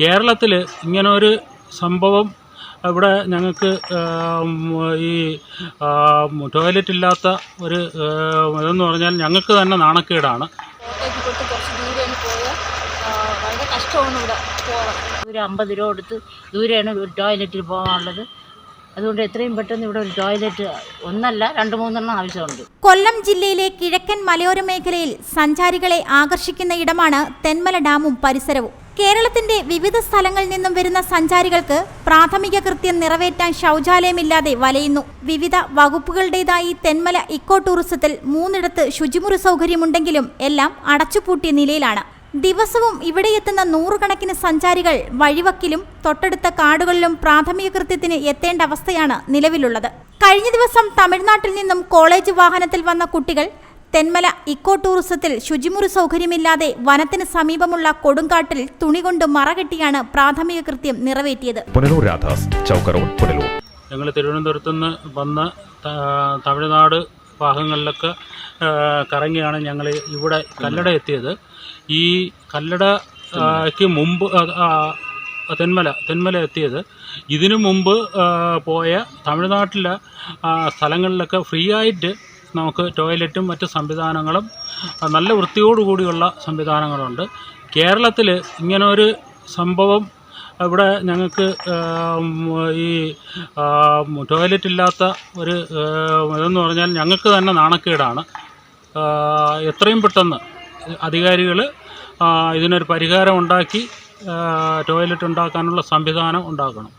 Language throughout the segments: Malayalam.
കേരളത്തിൽ ഇങ്ങനൊരു സംഭവം ഇവിടെ ഞങ്ങൾക്ക് ഈ ടോയ്ലറ്റ് ഇല്ലാത്ത ഒരു ഇതെന്ന് പറഞ്ഞാൽ ഞങ്ങൾക്ക് തന്നെ നാണക്കേടാണ്. കുറച്ച് ദൂരെ പോയാൽ വളരെ കഷ്ടമാണ് ഇവിടെ ഒരു അമ്പത് രൂപ കൊടുത്ത് ദൂരെയാണ് ഒരു ടോയ്ലറ്റിൽ പോകാനുള്ളത്. അതുകൊണ്ട് എത്രയും പെട്ടെന്ന് ഇവിടെ ഒരു ടോയ്ലറ്റ് ഒന്നല്ല രണ്ട് മൂന്നെണ്ണം ആവശ്യമുണ്ട്. കൊല്ലം ജില്ലയിലെ കിഴക്കൻ മലയോര മേഖലയിൽ സഞ്ചാരികളെ ആകർഷിക്കുന്ന ഇടമാണ് തെന്മല ഡാമും പരിസരവും. കേരളത്തിന്റെ വിവിധ സ്ഥലങ്ങളിൽ നിന്നും വരുന്ന സഞ്ചാരികൾക്ക് പ്രാഥമിക കൃത്യം നിറവേറ്റാൻ ശൗചാലയമില്ലാതെ വലയുന്നു. വിവിധ വകുപ്പുകളുടേതായി തെന്മല ഇക്കോ ടൂറിസത്തിൽ മൂന്നിടത്ത് ശുചിമുറി സൗകര്യമുണ്ടെങ്കിലും എല്ലാം അടച്ചുപൂട്ടിയ നിലയിലാണ്. ദിവസവും ഇവിടെ എത്തുന്ന നൂറുകണക്കിന് സഞ്ചാരികൾ വഴിവക്കിലും തൊട്ടടുത്ത കാടുകളിലും പ്രാഥമിക കൃത്യത്തിന് എത്തേണ്ട അവസ്ഥയാണ് നിലവിലുള്ളത്. കഴിഞ്ഞ ദിവസം തമിഴ്നാട്ടിൽ നിന്നും കോളേജ് വാഹനത്തിൽ വന്ന കുട്ടികൾ തെന്മല ഇക്കോ ടൂറിസത്തിൽ ശുചിമുറി സൗകര്യമില്ലാതെ വനത്തിന് സമീപമുള്ള കൊടുങ്കാട്ടിൽ തുണി കൊണ്ട് മറകെട്ടിയാണ് പ്രാഥമിക കൃത്യം നിറവേറ്റിയത്. പുനലൂർ രാധാസ് ചൗക്ക് റോഡ് പുനലൂർ. ഞങ്ങൾ തിരുവനന്തപുരത്ത് നിന്ന് വന്ന് തമിഴ്നാട് ഭാഗങ്ങളിലൊക്കെ കറങ്ങിയാണ് ഞങ്ങൾ ഇവിടെ കല്ലട എത്തിയത്. ഈ കല്ലടയ്ക്ക് മുമ്പ് തെന്മല തെന്മല എത്തിയത്. ഇതിനു മുമ്പ് പോയ തമിഴ്നാട്ടിലെ സ്ഥലങ്ങളിലൊക്കെ ഫ്രീ ആയിട്ട് നമുക്ക് ടോയ്ലറ്റും മറ്റ് സംവിധാനങ്ങളും നല്ല വൃത്തിയോടുകൂടിയുള്ള സംവിധാനങ്ങളുണ്ട്. കേരളത്തിൽ ഇങ്ങനൊരു സംഭവം ഇവിടെ ഞങ്ങൾക്ക് ഈ ടോയ്ലറ്റ് ഇല്ലാത്ത ഒരു ഇതെന്ന് പറഞ്ഞാൽ ഞങ്ങൾക്ക് തന്നെ നാണക്കേടാണ്. എത്രയും പെട്ടെന്ന് അധികാരികൾ ഇതിനൊരു പരിഹാരം ഉണ്ടാക്കി ടോയ്ലറ്റ് ഉണ്ടാക്കാനുള്ള സംവിധാനം ഉണ്ടാക്കണം.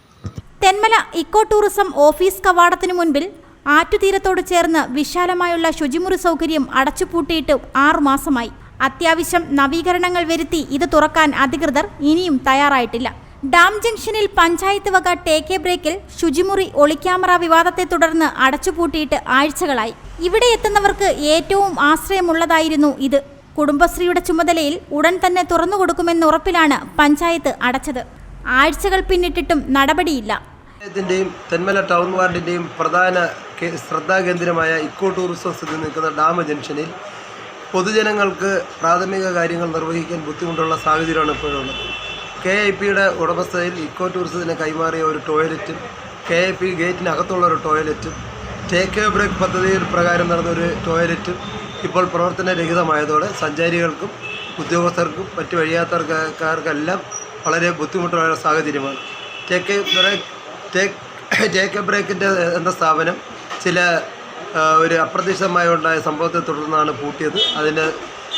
തെന്മല ഇക്കോ ടൂറിസം ഓഫീസ് കവാടത്തിന് മുൻപിൽ ആറ്റുതീരത്തോട് ചേർന്ന് വിശാലമായുള്ള ശുചിമുറി സൗകര്യം അടച്ചുപൂട്ടിയിട്ട് ആറുമാസമായി. അത്യാവശ്യം നവീകരണങ്ങൾ വരുത്തി ഇത് തുറക്കാൻ അധികൃതർ ഇനിയും തയ്യാറായിട്ടില്ല. ഡാം ജംഗ്ഷനിൽ പഞ്ചായത്ത് വക ടേക്ക് ബ്രേക്കിൽ ശുചിമുറി ഒളിക്യാമറ വിവാദത്തെ തുടർന്ന് അടച്ചുപൂട്ടിയിട്ട് ആഴ്ചകളായി. ഇവിടെ എത്തുന്നവർക്ക് ഏറ്റവും ആശ്രയമുള്ളതായിരുന്നു ഇത്. കുടുംബശ്രീയുടെ ചുമതലയിൽ ഉടൻ തന്നെ തുറന്നുകൊടുക്കുമെന്ന ഉറപ്പിലാണ് പഞ്ചായത്ത് അടച്ചത്. ആഴ്ചകൾ പിന്നിട്ടിട്ടും നടപടിയില്ല. ടൗൺ വാർഡിന്റെയും പ്രധാന ശ്രദ്ധാകേന്ദ്രമായ ഇക്കോ ടൂറിസം സ്ഥിതി നിൽക്കുന്ന ഡാം ജംഗ്ഷനിൽ പൊതുജനങ്ങൾക്ക് പ്രാഥമിക കാര്യങ്ങൾ നിർവഹിക്കാൻ ബുദ്ധിമുട്ടുള്ള സാഹചര്യമാണ് ഇപ്പോഴുള്ളത്. കെ ഐ പിയുടെ ഉടമസ്ഥതയിൽ ഇക്കോ ടൂറിസത്തിന് കൈമാറിയ ഒരു ടോയ്ലറ്റും കെ ഐ പി ഗേറ്റിനകത്തുള്ള ഒരു ടോയ്ലറ്റും ടേക്ക് എ ബ്രേക്ക് പദ്ധതി പ്രകാരം നടന്ന ഒരു ടോയ്ലറ്റും ഇപ്പോൾ പ്രവർത്തനരഹിതമായതോടെ സഞ്ചാരികൾക്കും ഉദ്യോഗസ്ഥർക്കും മറ്റു വഴിയാത്രക്കാർക്കെല്ലാം വളരെ ബുദ്ധിമുട്ടുള്ള സാഹചര്യമാണ്. Take a break take take a ബ്രേക്കിന്റെ എന്ന സ്ഥാപനം ചില ഒരു അപ്രതീക്ഷിതമായി ഉണ്ടായ സംഭവത്തെ തുടർന്നാണ് പൂട്ടിയത്. അതിന്റെ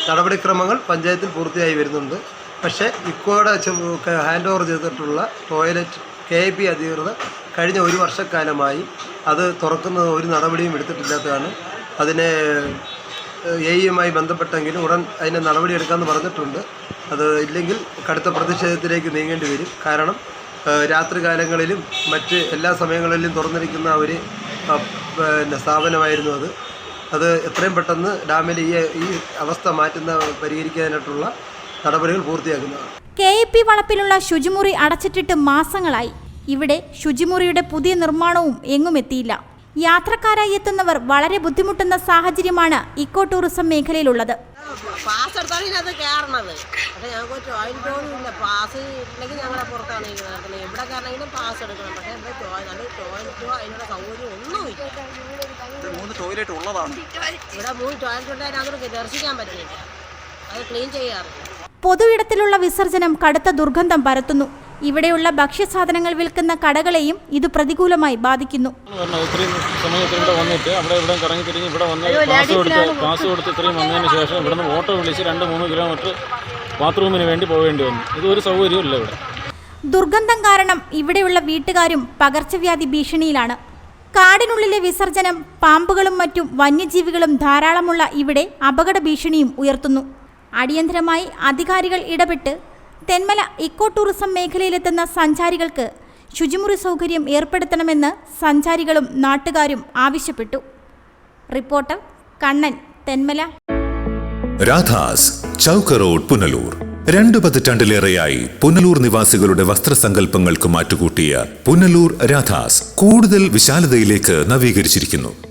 നടപടിക്രമങ്ങൾ പഞ്ചായത്തിൽ പൂർത്തിയായി വരുന്നുണ്ട്. പക്ഷേ ഇക്കോയുടെ ഹാൻഡ് ഓവർ ചെയ്തിട്ടുള്ള ടോയ്ലറ്റ് കെ പി അധികൃതർ കഴിഞ്ഞ ഒരു വർഷക്കാലമായി അത് തുറക്കുന്ന ഒരു നടപടിയും എടുത്തിട്ടില്ലാത്തതാണ്. അതിനെ എയുമായി ബന്ധപ്പെട്ടെങ്കിലും ഉടൻ അതിന് നടപടിയെടുക്കാമെന്ന് പറഞ്ഞിട്ടുണ്ട്. അത് ഇല്ലെങ്കിൽ കടുത്ത പ്രതിഷേധത്തിലേക്ക് നീങ്ങേണ്ടി വരും. കാരണം രാത്രികാലങ്ങളിലും മറ്റ് എല്ലാ സമയങ്ങളിലും തുറന്നിരിക്കുന്ന ഒരു പിന്നെ സ്ഥാപനമായിരുന്നു അത്. അത് എത്രയും പെട്ടെന്ന് ഡാമിലെ ഈ ഈ അവസ്ഥ മാറ്റുന്ന പരിഹരിക്കാനായിട്ടുള്ള നടപടികൾ പൂർത്തിയാക്കുന്നതാണ്. കെ എ പി വളപ്പിലുള്ള ശുചിമുറി അടച്ചിട്ടിട്ട് മാസങ്ങളായി. ഇവിടെ ശുചിമുറിയുടെ പുതിയ നിർമ്മാണവും എങ്ങും എത്തിയില്ല. യാത്രക്കാരായി എത്തുന്നവർ വളരെ ബുദ്ധിമുട്ടുന്ന സാഹചര്യമാണ് ഇക്കോ ടൂറിസം മേഖലയിലുള്ളത്. പാസ് എടുത്താണ് ഇതിനകത്ത് കയറണത്. പക്ഷെ ഞങ്ങൾക്ക് ടോയ്ലറ്റ് പോലും ഇല്ല. പാസ് ഇല്ലെങ്കിൽ ഞങ്ങളെ പുറത്താണ് ഈ നടക്കുന്നത് എവിടെ കയറണമെങ്കിലും പാസ് എടുക്കണം. പക്ഷേ ഇവിടെ ടോയ്ലറ്റ് നല്ല ടോയ്ലറ്റോ അതിനുള്ള സൗകര്യം ഒന്നുമില്ല മൂന്ന് ടോയ്ലറ്റ് ഉള്ളതാണ്. ഇവിടെ മൂന്ന് ടോയ്ലറ്റ് ഉണ്ടായാലും അതൊക്കെ ദർശിക്കാൻ പറ്റുന്നില്ല. അത് ക്ലീൻ ചെയ്യാറില്ല. പൊതു ഇടത്തിലുള്ള വിസർജനം കടുത്ത ദുർഗന്ധം പരത്തുന്നു. ഇവിടെയുള്ള ഭക്ഷ്യസാധനങ്ങൾ വിൽക്കുന്ന കടകളെയും ഇത് പ്രതികൂലമായി ബാധിക്കുന്നു. ഇത്രയും വന്നിട്ട് അവിടെ ഇവിടെ കറങ്ങി തിരിഞ്ഞ് ഇവിടെ വന്ന് പാസ് കൊടുത്ത് പാസ് കൊടുത്ത് ഇത്രയും വന്നതിന് ശേഷം ഇവിടുന്ന് ഓട്ടോ വിളിച്ച് രണ്ട് മൂന്ന് കിലോമീറ്റർ ബാത്റൂമിന് വേണ്ടി പോകേണ്ടി വന്നു. ഇതൊരു സൗകര്യമില്ല ഇവിടെ. ദുർഗന്ധം കാരണം ഇവിടെയുള്ള വീട്ടുകാരും പകർച്ചവ്യാധി ഭീഷണിയിലാണ്. കാടിനുള്ളിലെ വിസർജനം പാമ്പുകളും മറ്റും വന്യജീവികളും ധാരാളമുള്ള ഇവിടെ അപകട ഭീഷണിയും ഉയർത്തുന്നു. അടിയന്തരമായി അധികാരികൾ ഇടപെട്ട് തെന്മല ഇക്കോ ടൂറിസം മേഖലയിലെത്തുന്ന സഞ്ചാരികൾക്ക് ശുചിമുറി സൗകര്യം ഏർപ്പെടുത്തണമെന്ന് സഞ്ചാരികളും നാട്ടുകാരും ആവശ്യപ്പെട്ടു. റിപ്പോർട്ടർ കണ്ണൻ തെന്മല. രാധാസ് ചൗക്ക് റോഡ് പുനലൂർ. രണ്ടു പതിറ്റാണ്ടിലേറെയായി പുനലൂർ നിവാസികളുടെ വസ്ത്രസങ്കല്പങ്ങൾക്ക് മാറ്റുകൂട്ടിയ പുനലൂർ രാധാസ് കൂടുതൽ വിശാലതയിലേക്ക് നവീകരിച്ചിരിക്കുന്നു.